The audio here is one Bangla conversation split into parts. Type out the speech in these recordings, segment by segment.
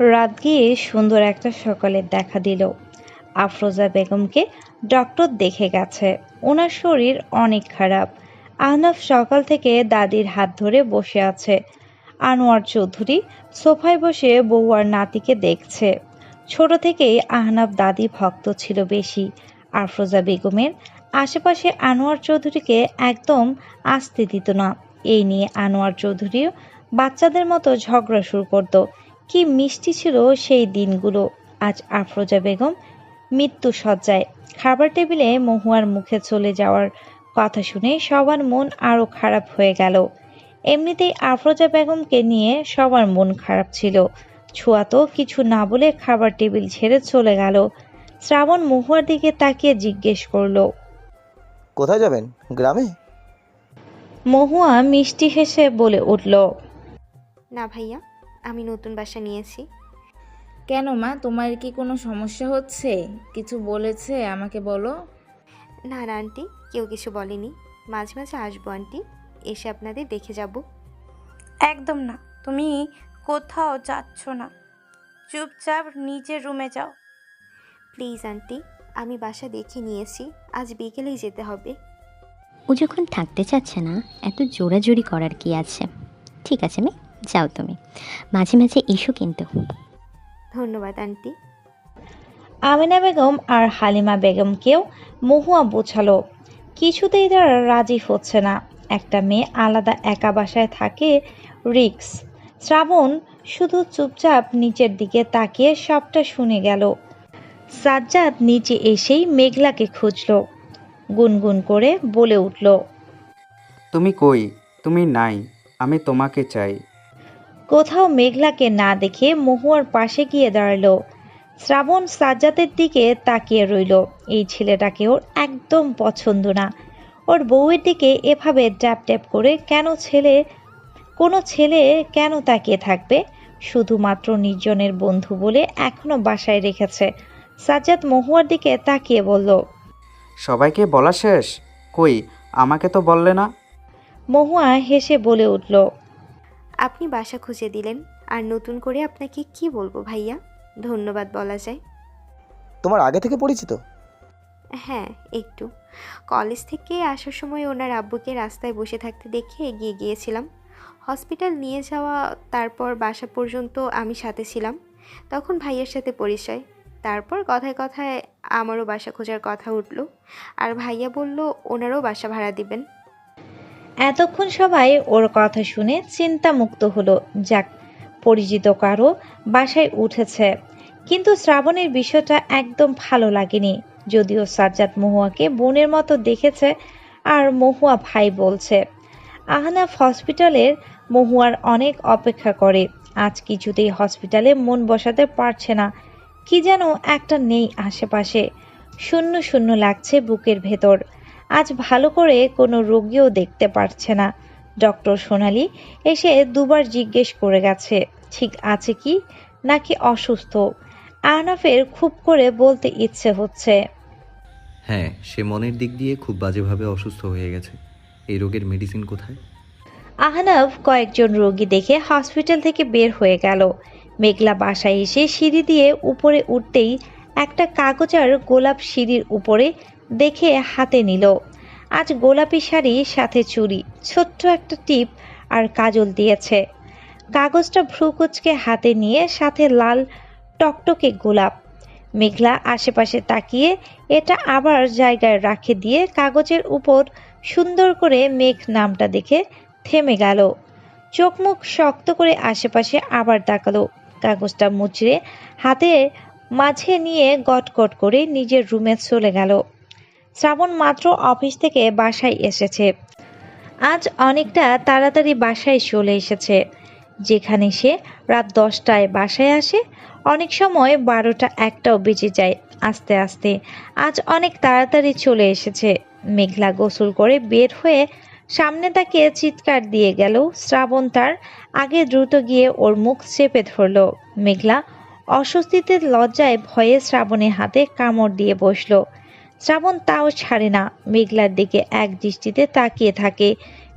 রাত গিয়ে সুন্দর একটা সকালের দেখা দিল। আফরোজা বেগমকে ডক্টর দেখে গেছে। ওনার শরীর অনেক খারাপ। আহনাফ সকাল থেকে দাদির হাত ধরে বসে আছে। আনোয়ার চৌধুরী সোফায় বসে বউ আর নাতিকে দেখছে। ছোট থেকেই আহনাফ দাদি ভক্ত ছিল বেশি। আফরোজা বেগমের আশেপাশে আনোয়ার চৌধুরীকে একদম আসতে দিত না। এই নিয়ে আনোয়ার চৌধুরীও বাচ্চাদের মতো ঝগড়া শুরু করত। কি মিষ্টি ছিল সেই দিনগুলো? আজ আফরোজা বেগম মৃত্যু সজ্জায় খাবার টেবিলে মহুয়ার মুখে চলে যাওয়ার কথা শুনে সবার মন আরও খারাপ হয়ে গেল। এমনিতেই আফরোজা বেগমকে নিয়ে সবার মন খারাপ ছিল। ছোঁয়া তো কিছু না বলে খাবার টেবিল ছেড়ে চলে গেল। শ্রাবণ মহুয়ার দিকে তাকিয়ে জিজ্ঞেস করল কোথায় যাবেন? গ্রামে? মহুয়া মিষ্টি হেসে বলে উঠল না ভাইয়া। আমি নতুন বাসা নিয়েছি। কেন মা? তোমার কি কোনো সমস্যা হচ্ছে? কিছু বলেছে? আমাকে বলো। না না আন্টি কেউ কিছু বলেনি। মাঝে মাঝে আসব আন্টি। এসে আপনাদের দেখে যাব। একদম না। তুমি কোথাও যাচ্ছ না। চুপচাপ নিজের রুমে যাও। প্লিজ আন্টি আমি বাসা দেখে নিয়েছি। আজ বিকেলেই যেতে হবে। ও যখন থাকতে চাচ্ছে না এত জোরাজোরি করার কি আছে? ঠিক আছে মেয়ে যাও তুমি। মাঝে মাঝে এসো কিন্তু। ধন্যবাদ আন্টি। আমিনা বেগম আর হালিমা বেগমকেও মহুয়া বোঝালো। কিছুতেই তারা রাজি হচ্ছে না। একটা মেয়ে আলাদা একা বাসায় থাকে রিক্স। শ্রাবণ শুধু চুপচাপ নিচের দিকে তাকিয়ে সবটা শুনে গেল। সাজ্জাদ নিচে এসেই মেঘলাকে খুঁজল। গুনগুন করে বলে উঠল তুমি কই? তুমি নাই। আমি তোমাকে চাই। কোথাও মেঘলাকে না দেখে মহুয়ার পাশে গিয়ে দাঁড়াল। শ্রাবণ সাজ্জাদের দিকে তাকিয়ে রইল। এই ছেলেটাকে ওর একদম পছন্দ না। ওর বউয়ের দিকে এভাবে ট্যাপ ট্যাপ করে কেন ছেলে কোনো ছেলে কেন তাকিয়ে থাকবে? শুধুমাত্র নির্জনের বন্ধু বলে এখনও বাসায় রেখেছে। সাজ্জাদ মহুয়ার দিকে তাকিয়ে বলল সবাইকে বলা শেষ? কই আমাকে তো বললে না? মহুয়া হেসে বলে উঠল আপনি বাসা খুঁজে দিলেন। আর নতুন করে আপনাকে কি বলব ভাইয়া? ধন্যবাদ বলা যায়। তোমার আগে থেকে পরিচিত? হ্যাঁ একটু। কলেজ থেকে আসার সময় ওনার আব্বুকে রাস্তায় বসে থাকতে দেখে এগিয়ে গিয়েছিলাম। হসপিটাল নিয়ে যাওয়া তারপর বাসা পর্যন্ত আমি সাথে ছিলাম। তখন ভাইয়ের সাথে পরিচয়। তারপর কথায় কথায় আমারও বাসা খোঁজার কথা উঠল। আর ভাইয়া বলল ওনারও বাসা ভাড়া দিবেন। এতক্ষণ সবাই ওর কথা শুনে চিন্তামুক্ত হলো। যাক, পরিচিত কারও বাসায় উঠেছে। কিন্তু শ্রাবণের বিষয়টা একদম ভালো লাগেনি। যদিও সাজ্জাদ মহুয়াকে বোনের মতো দেখেছে আর মহুয়া ভাই বলছে, আহনাফ হসপিটালের মহুয়ার অনেক অপেক্ষা করে। আজ কিছুতেই হসপিটালে মন বসাতে পারছে না। কি যেন একটা নেই আশেপাশে। শূন্য শূন্য লাগছে বুকের ভেতর। আজ ভালো করে কোনো রোগীও দেখতে পারছে না। ডক্টর সোনালি এসে দুবার জিজ্ঞেস করে গেছে ঠিক আছে কি? নাকি অসুস্থ? আহনাফের খুব করে বলতে ইচ্ছে হচ্ছে। হ্যাঁ সে মনের দিক দিয়ে খুব বাজেভাবে অসুস্থ হয়ে গেছে। এই রোগের মেডিসিন কোথায়? আহনাফ কয়েকজন রোগী দেখে হসপিটাল থেকে বের হয়ে গেল। মেঘলা বাসায় এসে সিঁড়ি দিয়ে উপরে উঠতেই একটা কাগজ আর গোলাপ সিঁড়ির উপরে দেখে হাতে নিল। আজ গোলাপি শাড়ি, সাথে চুড়ি। ছোট্ট একটা টিপ আর কাজল দিয়েছে। কাগজটা ভ্রুকুচকে হাতে নিয়ে সাথে লাল টকটকে গোলাপ। মেঘলা আশেপাশে তাকিয়ে এটা আবার জায়গায় রাখে দিয়ে কাগজের উপর সুন্দর করে মেঘ নামটা দেখে থেমে গেল। চোখ মুখ শক্ত করে আশেপাশে আবার তাকালো। কাগজটা মুচড়ে হাতে মাঝে নিয়ে গটগট করে নিজের রুমে চলে গেল। শ্রাবণ মাত্র অফিস থেকে বাসায় এসেছে। আজ অনেকটা তাড়াতাড়ি বাসায় চলে এসেছে। যেখানে সে রাত দশটায় বাসায় আসে, অনেক সময় বারোটা একটাও বেজে যায় আস্তে আস্তে। আজ অনেক তাড়াতাড়ি চলে এসেছে। মেঘলা গোসল করে বের হয়ে সামনে তাকে চিৎকার দিয়ে গেল। শ্রাবণ তার আগে দ্রুত গিয়ে ওর মুখ চেপে ধরলো। মেঘলা অস্বস্তিতে লজ্জায় ভয়ে শ্রাবণের হাতে কামড় দিয়ে বসল। শ্রাবণ তাও ছাড়ে না। মেঘলার দিকে এক দৃষ্টিতে তাকিয়ে থাকে।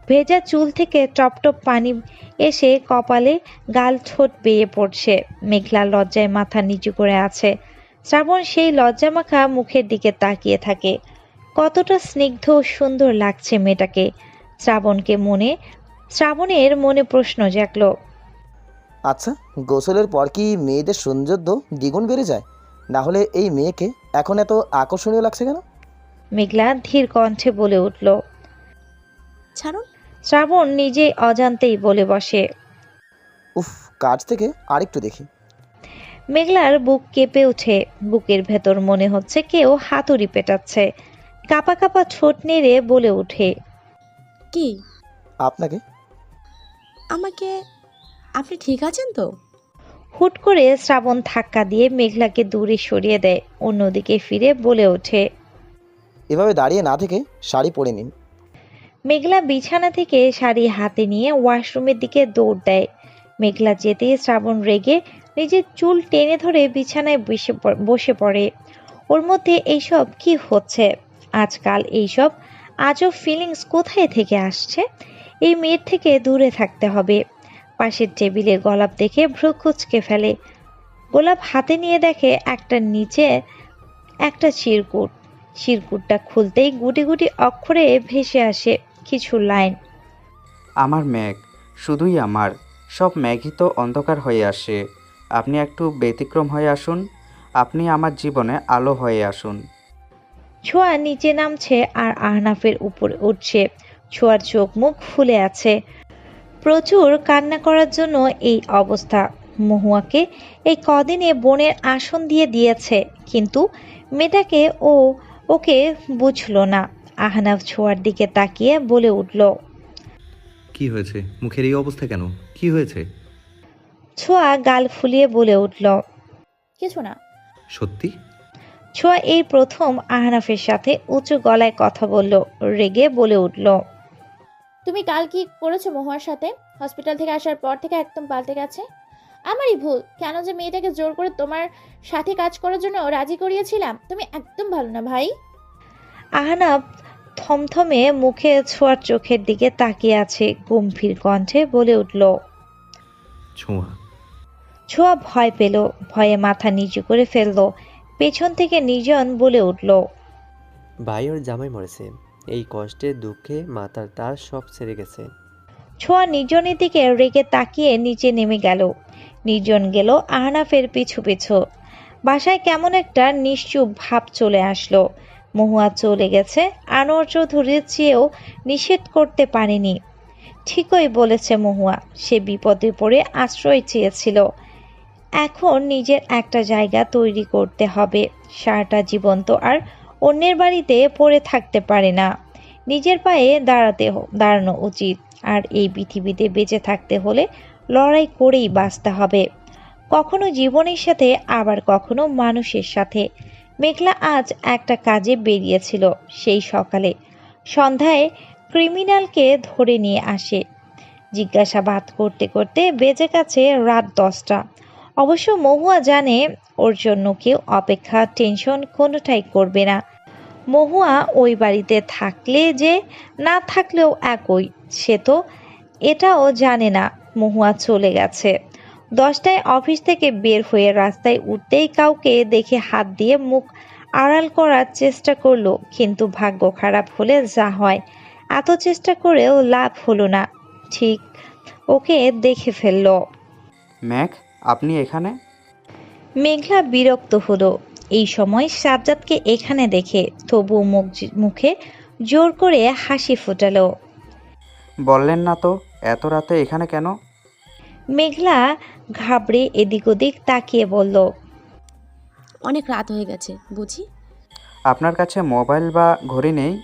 ভেজা চুল থেকে টপ টপ পানি এসে কপালে গাল ঠোঁট বেয়ে পড়ছে। মেঘলা লজ্জায় মাথা নিচু করে আছে। শ্রাবণ সেই লজ্জামাখা মুখের দিকে তাকিয়ে থাকে। কতটা স্নিগ্ধ সুন্দর লাগছে মেয়েটাকে। শ্রাবণকে মনে, শ্রাবণের মনে প্রশ্ন জাগলো। আচ্ছা গোসলের পর কি মেয়েদের সৌন্দর্য দ্বিগুণ বেড়ে যায়? না হলে এই মেয়েকে এখন এত আকর্ষণীয় লাগছে কেন? মেঘলা ধীর কণ্ঠে বলে উঠল ছাড়ুন। শ্রাবণ নিজেই অজান্তেই বলে বসে। উফ কাজ থেকে আরেকটু দেখি। মেঘলার বুক কেঁপে ওঠে। বুকের ভেতর মনে হচ্ছে কেউ হাতুড়ি পেটাচ্ছে। কাপা কাপা ঠোঁট নেড়ে বলে ওঠে কি? আপনাকে? আমাকে আপনি ঠিক আছেন তো? হুট করে শ্রাবণ ধাক্কা দিয়ে মেঘলাকে দূরে সরিয়ে দেয় অন্যদিকে ফিরে বলে ওঠে। এভাবে দাঁড়িয়ে না থেকে শাড়ি পরে নিন। মেঘলা বিছানা থেকে শাড়ি হাতে নিয়ে ওয়াশরুমের দিকে দৌড় দেয়। মেঘলা যেতে শ্রাবণ রেগে নিজের চুল টেনে ধরে বিছানায় বসে বসে পড়ে। ওর মধ্যে এইসব কি হচ্ছে? আজকাল এইসব আজব ফিলিংস কোথায় থেকে আসছে? এই মেয়ের থেকে দূরে থাকতে হবে। পাশের টেবিলে গোলাপ দেখে ভ্রু কুচকে ফেলে। গোলাপ হাতে নিয়ে দেখে একটা নিচে একটা শিরকুট। শিরকুটটা খুলতেই গুটি গুটি অক্ষরে ভেসে আসে কিছু লাইন। আমার ম্যাগ শুধুই আমার। সব ম্যাগই তো অন্ধকার হয়ে আসে। আপনি একটু ব্যতিক্রম হয়ে আসুন। আপনি আমার জীবনে আলো হয়ে আসুন। ছোঁয়া নিচে নামছে আর আহনাফের উপরে উঠছে। ছোঁয়ার চোখ মুখ ফুলে আছে। প্রচুর কান্না করার জন্য এই অবস্থা। মহুয়াকে এই কদিনে বোনের আসন দিয়ে দিয়েছে কিন্তু মেয়েটাকে ও ওকে বুঝলো না। আহনাফ ছোঁয়ার দিকে তাকিয়ে বলে উঠল কি হয়েছে? মুখের এই অবস্থা কেন? কি হয়েছে? ছোঁয়া গাল ফুলিয়ে বলে উঠল কিছু না। সত্যি? ছোঁয়া এই প্রথম আহনাফের সাথে উঁচু গলায় কথা বলল রেগে বলে উঠল তুমি কাল কি করেছ মহুয়ার সাথে? হসপিটাল থেকে আসার পর থেকে একদম পাল্টে গেছে? আমারই ভুল। কেন যে মেয়েটাকে জোর করে তোমার সাথে কাজ করার জন্য রাজি করিয়েছিলাম? তুমি একদম ভালো না ভাই। আহনাব থমথমে মুখে ছোঁয়ার চোখের দিকে তাকিয়ে আছে গম্ভীর কণ্ঠে বলে উঠল ছোঁয়া। ছোঁয়া ভয় পেল ভয়ে মাথা নিচু করে ফেলল। পেছন থেকে নিজন বলে উঠল ভাই ওর জামাই মরেছে। এই কষ্টে, দুঃখে মাথার তার সব ছেড়ে গেছে। ছোঁয়া নির্জনের দিকে রেগে তাকিয়ে নিচে নেমে গেল। নির্জন গেল আহনাফের পিছু পিছু। বাসায় কেমন একটা নিশ্চুপ ভাব চলে আসলো। মহুয়া চলে গেছে, আনোয়ার চৌধুরীর চেয়েও নিষেধ করতে পারেনি। ঠিকই বলেছে মহুয়া, সে বিপদে পড়ে আশ্রয় চেয়েছিল। এখন নিজের একটা জায়গা তৈরি করতে হবে। সারাটা জীবন তো আর অন্যের বাড়িতে পড়ে থাকতে পারে না। নিজের পায়ে দাঁড়াতে দাঁড়ানো উচিত। আর এই পৃথিবীতে বেঁচে থাকতে হলে লড়াই করেই বাঁচতে হবে। কখনো জীবনের সাথে, আবার কখনো মানুষের সাথে। মেঘলা আজ একটা কাজে বেরিয়েছিল সেই সকালে। সন্ধ্যায় ক্রিমিনালকে ধরে নিয়ে আসে। জিজ্ঞাসাবাদ করতে করতে বেজে গেছে রাত দশটা। অবশ্য মহুয়া জানে ওর জন্য কেউ অপেক্ষা, টেনশন কোনোটাই করবে না। মহুয়া ওই বাড়িতে থাকলে যে না থাকলেও একই সে তো এটাও জানে না মহুয়া চলে গেছে। দশটায় অফিস থেকে বের হয়ে রাস্তায় উঠতেই কাউকে দেখে হাত দিয়ে মুখ আড়াল করার চেষ্টা করল কিন্তু ভাগ্য খারাপ হলে যা হয় এত চেষ্টা করেও লাভ হলো না। ঠিক ওকে দেখে ফেলল। ম্যাগ আপনি এখানে? মেঘলা বিরক্ত হলো। এই সময় সাজ্জাদকে এখানে দেখে তবু মুখ মুখে জোর করে হাসি ফোটালো। বললেন না তো এত রাতে এখানে কেন? মেঘলা ঘাবড়ে এদিক ওদিক তাকিয়ে বলল অনেক রাত হয়ে গেছে বুঝি? আপনার কাছে মোবাইল বা ঘড়ি নেই?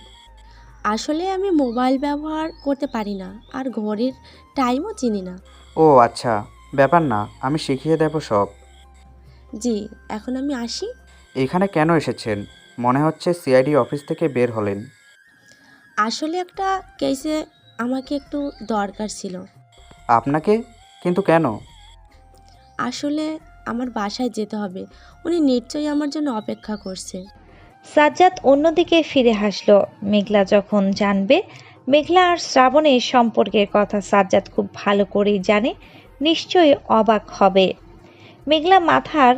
আসলে আমি মোবাইল ব্যবহার করতে পারি না আর ঘড়ির টাইমও চিনি না। ও আচ্ছা ব্যাপার না আমি শিখিয়ে দেব সব। জি এখন আমি আসি। এখানে কেন এসেছেন? মনে হচ্ছে সিআইডি অফিস থেকে বের হলেন। আসলে একটা কেসে আমাকে একটু দরকার ছিল। আপনাকে? কিন্তু কেন? আসলে আমার বাসায় যেতে হবে। উনি নিশ্চয়ই আমার জন্য অপেক্ষা করছে। সাজ্জাদ অন্যদিকে ফিরে হাসলো। মেঘলা যখন জানবে মেঘলা আর শ্রাবণের সম্পর্কের কথা সাজ্জাদ খুব ভালো করেই জানে নিশ্চয়ই অবাক হবে। মেঘলা মাথার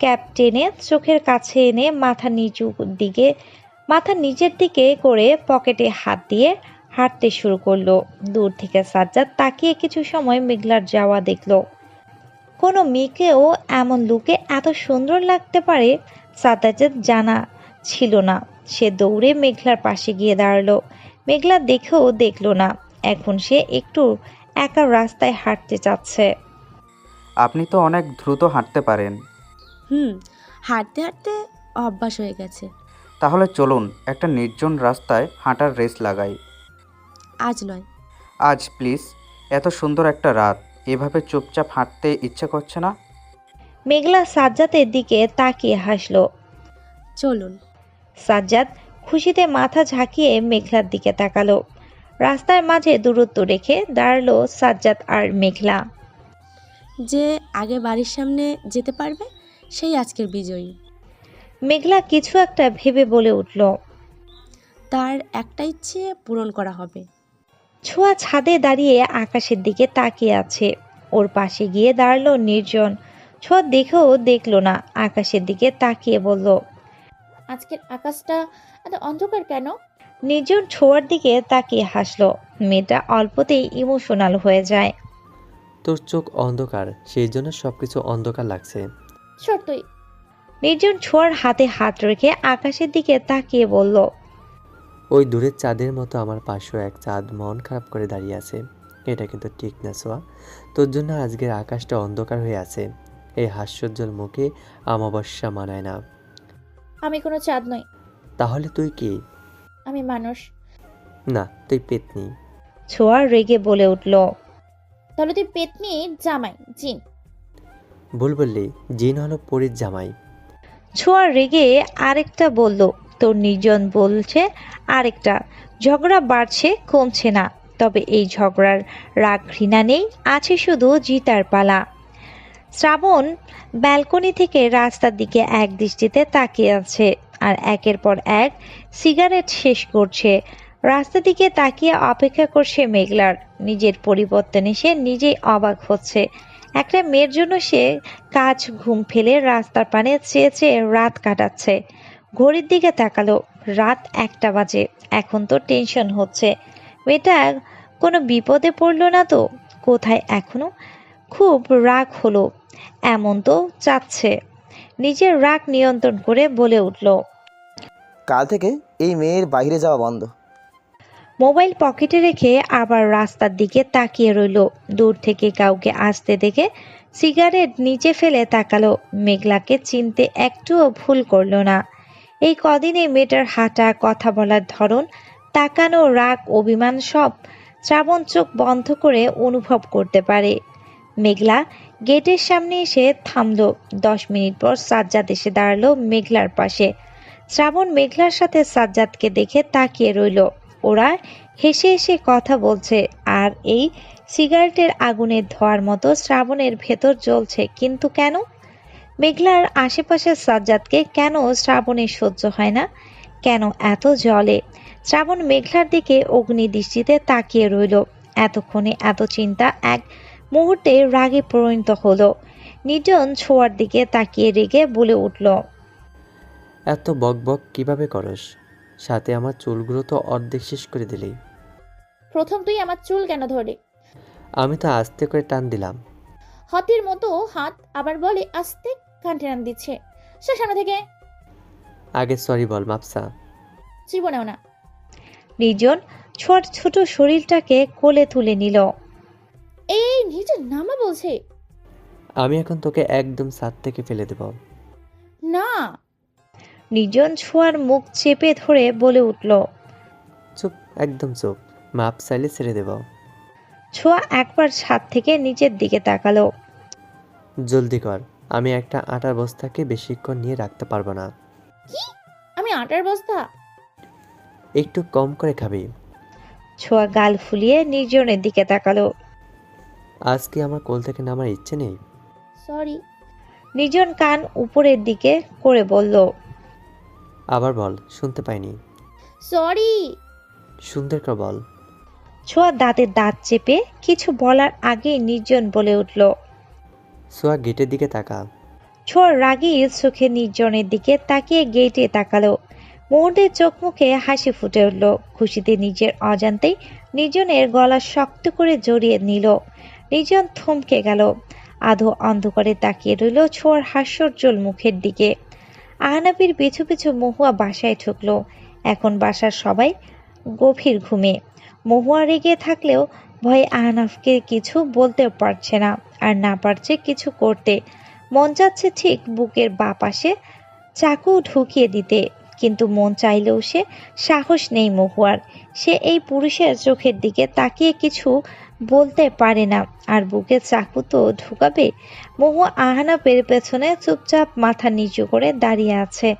ক্যাপ টেনে চোখের কাছে এনে মাথা নিচু দিকে, মাথা নিচের দিকে করে পকেটে হাত দিয়ে হাঁটতে শুরু করল। দূর থেকে সাজ্জাদ তাকিয়ে কিছু সময় মেঘলার যাওয়া দেখল। কোনো মেয়েকেও এমন লুকে এত সুন্দর লাগতে পারে, সাজ্জাদের জানা ছিল না। সে দৌড়ে মেঘলার পাশে গিয়ে দাঁড়াল। মেঘলা দেখেও দেখল না। এখন সে একটু একা রাস্তায় হাঁটতে চাচ্ছে। আপনি তো অনেক দ্রুত হাঁটতে পারেন। হুম হাঁটতে হাঁটতে অভ্যাস হয়ে গেছে। তাহলে চলুন একটা নির্জন রাস্তায় হাঁটার রেস লাগাই। আজ নয়। আজ প্লিজ এত সুন্দর একটা রাত এভাবে চুপচাপ হাঁটতে ইচ্ছে করছে না? মেঘলা সাজ্জাদের দিকে তাকিয়ে হাসলো। চলুন। সাজ্জাদ খুশিতে মাথা ঝাঁকিয়ে মেঘলার দিকে তাকালো। রাস্তার মাঝে দূরত্ব রেখে দাঁড়াল সাজ্জাদ আর মেঘলা। যে আগে বাড়ির সামনে যেতে পারবে সেই আজকের বিজয়ী। মেঘলা কিছু একটা ভেবে বলে উঠল তার একটা ইচ্ছে পূরণ করা হবে। ছোঁয়া ছাদে দাঁড়িয়ে আকাশের দিকে তাকিয়ে আছে। ওর পাশে গিয়ে দাঁড়াল নির্জন। ছোঁয়া দেখেও দেখল না আকাশের দিকে তাকিয়ে বলল আজকের আকাশটা এত অন্ধকার কেন? নির্জন ছোঁয়ার দিকে তাকিয়ে হাসলো। মেয়েটা অল্পতেই ইমোশনাল হয়ে যায়। তোর চোখ অন্ধকার সেই জন্য সবকিছু অন্ধকার লাগছে। সত্যই নির্জন ছোঁয়ার হাতে হাত রেখে আকাশের দিকে তাকিয়ে বলল ওই দূরের চাঁদের মতো আমার পাশেও এক চাঁদ মন খারাপ করে দাঁড়িয়ে আছে। এটা কিন্তু ঠিক না সোয়া। তোর জন্য আজকের আকাশটা অন্ধকার হয়ে আছে। এই হাস্যোজ্জ্বল মুখে অমাবস্যা মানায় না। আমি কোনো চাঁদ নই। তাহলে তুই কি? আমি মানুষ। না তুই পেতনি। ছোঁয়া রেগে বলে উঠল তাহলে তুই পেতনি জামাই জিন। ভুল জিন হলো পরীর জামাই। ছোঁয়া রেগে আরেকটা বলল, তোর নির্জন বলছে আরেকটা। ঝগড়া বাড়ছে, কমছে না। তবে এই ঝগড়ার রাগ ঘৃণা নেই, আছে শুধু জিতার পালা। শ্রাবণ ব্যালকনি থেকে রাস্তার দিকে এক দৃষ্টিতে তাকিয়ে আছে আর একের পর এক সিগারেট শেষ করছে। রাস্তার দিকে তাকিয়ে অপেক্ষা করছে মেঘলার। নিজের পরিবর্তনে সে নিজেই অবাক হচ্ছে। একটা মেয়ের জন্য সে কাজ ঘুম ফেলে রাস্তার পানে চেয়ে চেয়ে রাত কাটাচ্ছে। ঘড়ির দিকে তাকালো, রাত একটা বাজে, এখন তো টেনশন হচ্ছে। মেয়েটা কোনো বিপদে পড়ল না তো? কোথায় এখনও? খুব রাগ হলো, এমন তো চাচ্ছে। নিজের রাগ নিয়ন্ত্রণ করে বলে উঠল, কাল থেকে এই মেয়ের বাইরে যাওয়া বন্ধ। মোবাইল পকেটে রেখে আবার রাস্তার দিকে তাকিয়ে রইল। দূর থেকে কাউকে আসতে দেখে সিগারেট নিচে ফেলে তাকালো। মেঘলাকে চিনতে একটুও ভুল করল না। এই কদিনে মেয়েটার হাঁটা, কথা বলার ধরন, তাকানো, রাগ, অভিমান সব শ্রাবণ চোখ বন্ধ করে অনুভব করতে পারে। মেঘলা গেটের সামনে এসে থামল। দশ মিনিট পর সাজ্জাদ এসে দাঁড়াল মেঘলার পাশে। শ্রাবণ মেঘলার সাথে সাজ্জাদকে দেখে তাকিয়ে রইল। ওরা হেসে হেসে কথা বলছে আর এই সিগারেটের আগুনের ধোয়ার মতো শ্রাবণের ভেতর জ্বলছে। কিন্তু কেন? মেঘলার আশেপাশের সাজ্জাদকে কেন শ্রাবণের সহ্য হয় না? কেন এত জলে শ্রাবণ মেঘলার দিকে অগ্নি দৃষ্টিতে তাকিয়ে রইল। এতক্ষণে এত চিন্তা এক মুহূর্তে রাগে পরিণত হলো। নির্জন ছোঁয়ার দিকে তাকিয়ে রেগে বলে উঠল, এত বক বক কীভাবে করস? সাথে আমার চুলগুলো তো অর্ধেক শেষ করে দিলি। প্রথম তুই আমার চুল কেন ধরে আমি তো আস্তে করে টান দিলাম। হাতির মতো হাত আবার বলে আস্তে কান টেনে দিচ্ছে। সে সামনে থেকে। আগে সরি বল মাপসা। জীবনেও না। নির্জন ছোট ছোট শরীরটাকে কোলে তুলে নিল। এই নিজের নামা বলছে। আমি এখন তোকে একদম সাত থেকে ফেলে দেব। না। নির্জন ছোঁয়ার মুখ চেপে ধরে বলে উঠল চুপ একদম চুপ। মাপ চাইলে ছেড়ে দেব। ছোঁয়া একবার ছাদ থেকে নিচের দিকে তাকালো। জলদি কর আমি একটা আটার বস্তাকে বেশিক্ষণ নিয়ে রাখতে পারব না। কি? আমি আটার বস্তা? একটু কম করে খাবি। ছোঁয়া গাল ফুলিয়ে নির্জনের দিকে তাকালো। আজ কি আমার কোল থেকে নামার ইচ্ছে নেই? সরি। নির্জন কান উপরের দিকে করে বলল আবার বল শুনতে পাইনি। সরি। সুন্দর করে বল। ছোঁয়া দাঁতে দাঁত চেপে কিছু বলার আগেই নির্জন বলে উঠল সোয়া গেটের দিকে তাকা। ছোঁয়ার রাগী চোখে নির্জনের দিকে তাকিয়ে গেটে তাকালো। মুহূর্তের চোখ মুখে হাসি ফুটে উঠল। খুশিতে নিজের অজান্তেই নির্জনের গলা শক্ত করে জড়িয়ে নিল। নির্জন থমকে গেল। আধো অন্ধকারে তাকিয়ে রইল ছোঁয়ার হাস্যজ্জ্বল মুখের দিকে। আহনাবির পিছু পিছু মহুয়া বাসায় ঢুকলো এখন বাসার সবাই গভীর ঘুমে। মহুয়া রেগে থাকলেও ভয়ে আহনাফকে কিছু বলতেও পারছে না আর না পারছে কিছু করতে। মন চাচ্ছে ঠিক বুকের বা পাশে চাকু ঢুকিয়ে দিতে, কিন্তু মন চাইলেও সে সাহস নেই মহুয়ার। সে এই পুরুষের চোখের দিকে তাকিয়ে কিছু বলতে পারে না। আর বুকে চাকু তো ঢুকাবে? মহুয়া আহনাফের পেছনে চুপচাপ মাথা নিচু করে দাঁড়িয়ে আছে।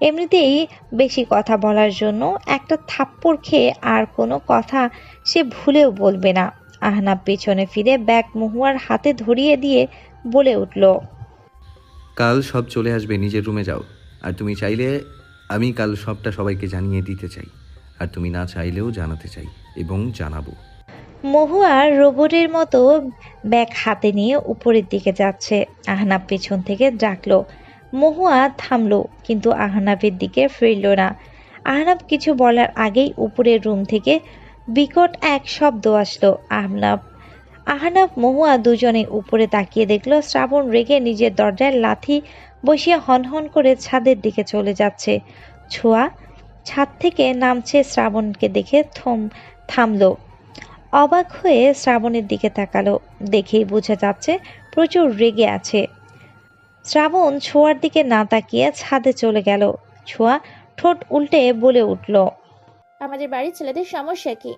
এমনিতেই বেশি কথা বলার জন্য একটা থাপ্পড় খেয়ে আর কোনো কথা সে ভুলেও বলবে না। আহনাব পেছনে ফিরে ব্যাগ মহুয়ার হাতে ধরিয়ে দিয়ে বলে উঠল, কাল সব চলে আসবে, নিজের রুমে যাও। আর তুমি চাইলে আমি কাল সবটা সবাইকে জানিয়ে দিতে চাই। আর তুমি না চাইলেও জানাতে চাই এবং জানাব। মহুয়া রোবটের মতো ব্যাগ হাতে নিয়ে উপরের দিকে যাচ্ছে। আহনাব পেছন থেকে ডাকলো। মহুয়া থামলো, কিন্তু আহনাবের দিকে ফিরল না। আহনাব কিছু বলার আগেই উপরের রুম থেকে বিকট এক শব্দ আসলো। আহনাব আহনাব মহুয়া দুজনে উপরে তাকিয়ে দেখল, শ্রাবণ রেগে নিজের দরজায় লাথি বসিয়ে হনহন করে ছাদের দিকে চলে যাচ্ছে। ছোঁয়া ছাদ থেকে নামছে শ্রাবণকে দেখে থম, থামলো। অবাক হয়ে শ্রাবণের দিকে তাকালো দেখেই বোঝা যাচ্ছে প্রচুর রেগে আছে। শ্রাবণ ছোঁয়ার দিকে না তাকিয়ে ছাদে চলে গেল। ছোঁয়া ঠোঁট উল্টে বলে উঠল আমাদের বাড়ির ছেলেদের সমস্যা কি?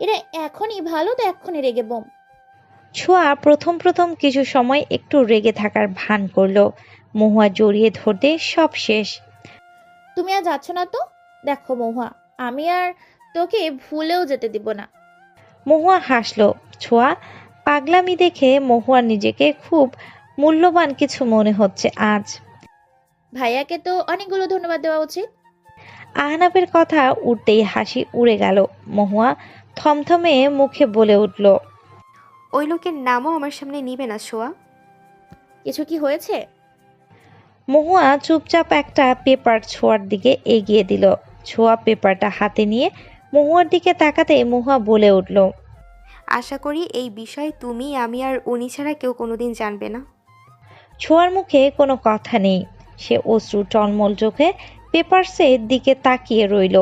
এরা এখনই ভালো তো এখনই রেগে বোম। ছোঁয়া প্রথম প্রথম কিছু সময় একটু রেগে থাকার ভান করল। মহুয়া জড়িয়ে ধরতে সব শেষ। তুমি আর যাচ্ছ না তো? দেখো মহুয়া আমি আর তোকে ভুলেও যেতে দিব না। মহুয়া হাসলো ছোঁয়া পাগলামি দেখে মহুয়া নিজেকে খুব মূল্যবান কিছু মনে হচ্ছে আজ। ভাইয়াকে তো অনেকগুলো ধন্যবাদ দেওয়া উচিত। আহনাবের কথা উঠতেই হাসি উড়ে গেল। মহুয়া থমথমে মুখে বলে উঠল ওই লোকের নামও আমার সামনে নিবে না সোয়া কিছু কি হয়েছে? মহুয়া চুপচাপ একটা পেপার ছোঁয়ার দিকে এগিয়ে দিল। ছোঁয়া পেপারটা হাতে নিয়ে মহুয়ার দিকে তাকাতে মহুয়া বলে উঠল আশা করি এই বিষয় তুমি আমি আর উনি ছাড়া কেউ কোনোদিন জানবে না। ছোঁয়ার মুখে কোনো কথা নেই। সে অশ্রু টলমল চোখে পেপারসের দিকে তাকিয়ে রইল।